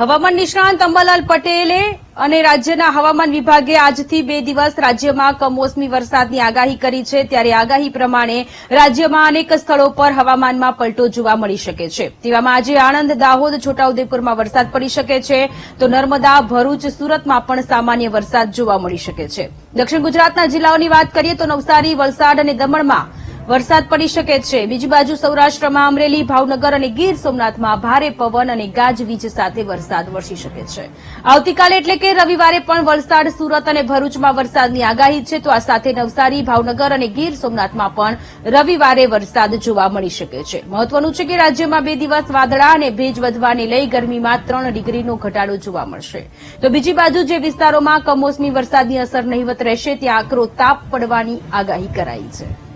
હવામાન નિષ્ણાંત અંબાલાલ પટેલે અને રાજ્યના હવામાન વિભાગે આજથી બે દિવસ રાજ્યમાં કમોસમી વરસાદની આગાહી કરી છે. ત્યારે આગાહી પ્રમાણે રાજ્યમાં અનેક સ્થળો પર હવામાનમાં પલટો જોવા મળી શકે છે. તેવામાં આજે આણંદ, દાહોદ, છોટાઉદેપુરમાં વરસાદ પડી શકે છે. તો નર્મદા, ભરૂચ, સુરતમાં પણ સામાન્ય વરસાદ જોવા મળી શકે છે. દક્ષિણ ગુજરાતના જિલ્લાઓની વાત કરીએ તો નવસારી, વલસાડ અને દમણમાં વરસાદ પડી શકે છે. બીજી બાજુ સૌરાષ્ટ્રમાં અમરેલી, ભાવનગર અને ગીર સોમનાથમાં ભારે પવન અને ગાજવીજ સાથે વરસાદ વરસી શકે છે. આવતીકાલે એટલે કે રવિવારે પણ વલસાડ, સુરત અને ભરૂચમાં વરસાદની આગાહી છે. તો આ સાથે નવસારી, ભાવનગર અને ગીર સોમનાથમાં પણ રવિવારે વરસાદ જોવા મળી શકે છે. મહત્વનું છે કે રાજ્યમાં બે દિવસ વાદળા અને ભેજ વધવાને લઈ ગરમીમાં ત્રણ ડિગ્રીનો ઘટાડો જોવા મળશે. તો બીજી બાજુ જે વિસ્તારોમાં કમોસમી વરસાદની અસર નહીવત રહેશે, ત્યાં આકરો તાપ પડવાની આગાહી કરાઈ છે.